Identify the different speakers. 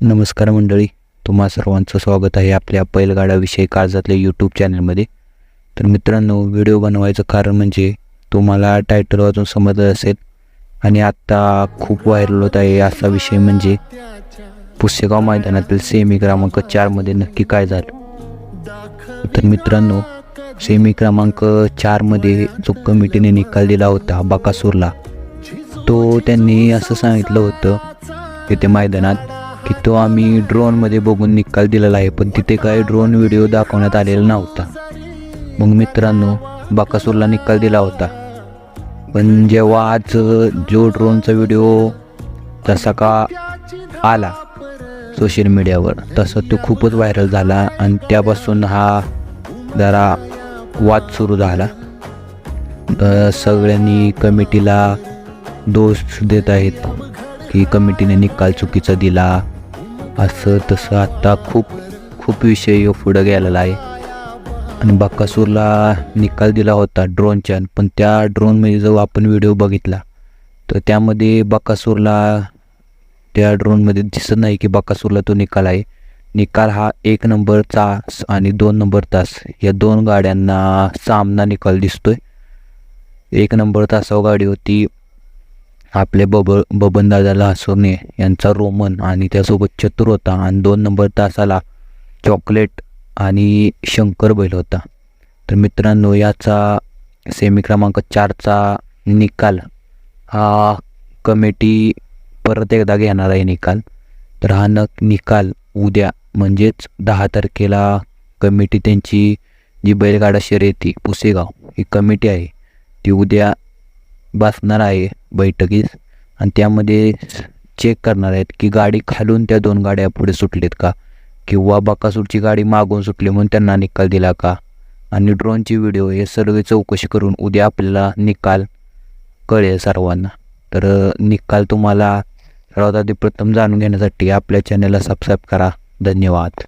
Speaker 1: नमस्कार मंडळी तुम्हा सर्वांचं स्वागत आहे आपल्या बैलगाड्याविषयी काळजातल्या यूट्यूब चॅनलमध्ये तर मित्रांनो व्हिडिओ बनवायचं कारण म्हणजे तुम्हाला टायटल वाचून समजलं असेल आणि आत्ता खूप व्हायरल होत आहे असा विषय म्हणजे पुसेगाव मैदानातील सेमी क्रमांक चारमध्ये नक्की काय झालं? तर मित्रांनो सेमी क्रमांक चारमध्ये जो कमिटीने निकाल दिला होता बकासूरला तो त्यांनी असं सांगितलं होतं तिथे मैदानात की तो आम्ही ड्रोनमध्ये बघून निकाल दिलेला आहे पण तिथे काही ड्रोन व्हिडिओ दाखवण्यात आलेला नव्हता. मग मित्रांनो बाकासूरला निकाल दिला होता. पण जेव्हा आज जो ड्रोनचा व्हिडिओ जसा का आला सोशल मीडियावर तसं तो खूपच व्हायरल झाला आणि त्यापासून हा जरा वाद सुरू झाला. सगळ्यांनी कमिटीला दोष देत आहेत की कमिटीने निकाल चुकीचा दिला. असं तसं आत्ता खूप खूप विषय पुढं गेलेला आहे. आणि बक्कासूरला निकाल दिला होता ड्रोनच्या पण त्या ड्रोनमध्ये जो आपण व्हिडिओ बघितला तर त्यामध्ये बक्कासूरला त्या ड्रोनमध्ये दिसत नाही की बक्कासूरला तो निकाल आहे. निकाल हा एक नंबर तास आणि दोन नंबर तास या दोन गाड्यांना सामना निकाल दिसतोय. एक नंबर तासावर गाडी होती. आपले बब बबनदादाला हसवणे यांचा रोमन आणि त्यासोबत चतुर होता आणि दोन नंबर तासाला चॉकलेट आणि शंकर बैल होता. तर मित्रांनो याचा सेमी क्रमांक चारचा निकाल हा कमिटी परत एकदा घेणार आहे निकाल. तर हा न निकाल उद्या म्हणजेच दहा तारखेला कमिटी त्यांची जी बैलगाडा शर्यती पुसेगाव ही कमिटी आहे ती उद्या बसणार आहे बैठकीस आणि त्यामध्ये चेक करणार आहेत की गाडी खालून त्या दोन गाड्या पुढे सुटलेत का? किंवा बकासूरची गाडी मागून सुटली म्हणून त्यांना निकाल दिला का? आणि ड्रोनची व्हिडिओ हे सर्व चौकशी करून उद्या आपल्याला निकाल कळेल सर्वांना. तर निकाल तुम्हाला सर्वात आधी प्रथम जाणून घेण्यासाठी आपल्या चॅनलला सबस्क्राईब करा. धन्यवाद.